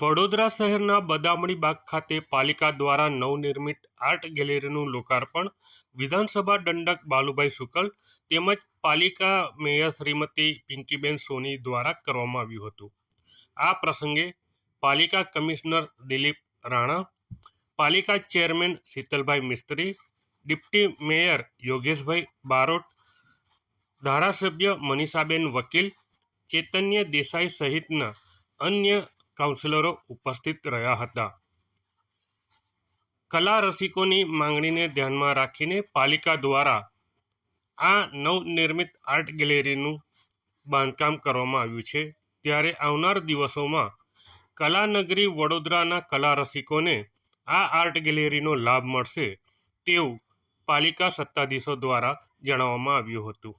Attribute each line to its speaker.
Speaker 1: વડોદરા શહેરના બદામણી બાગ ખાતે પાલિકા દ્વારા નવનિર્મિત આર્ટ ગેલેરીનું લોકાર્પણ વિધાનસભા દંડક બાલુભાઈ શુકલ તેમજ પાલિકા મેયર શ્રીમતી પિંકીબેન સોની દ્વારા કરવામાં આવ્યું હતું. આ પ્રસંગે પાલિકા કમિશનર દિલીપ રાણા, પાલિકા chairman Shitalbhai Mistry, deputy mayor Yogeshbhai Barot, ધારાસભ્ય મનીષાબેન વકીલ, ચૈતન્ય દેસાઈ સહિતના અન્ય કાઉન્સિલરો ઉપસ્થિત રહ્યા હતા. કલા રસિકોની માંગણીને ધ્યાનમાં રાખીને પાલિકા દ્વારા આ નવનિર્મિત આર્ટ ગેલેરીનું બાંધકામ કરવામાં આવ્યું છે. ત્યારે આવનાર દિવસોમાં કલાનગરી વડોદરાના કલા રસિકોને આ આર્ટ ગેલેરીનો લાભ મળશે તેવું પાલિકા સત્તાધીશો દ્વારા જણાવવામાં આવ્યું હતું.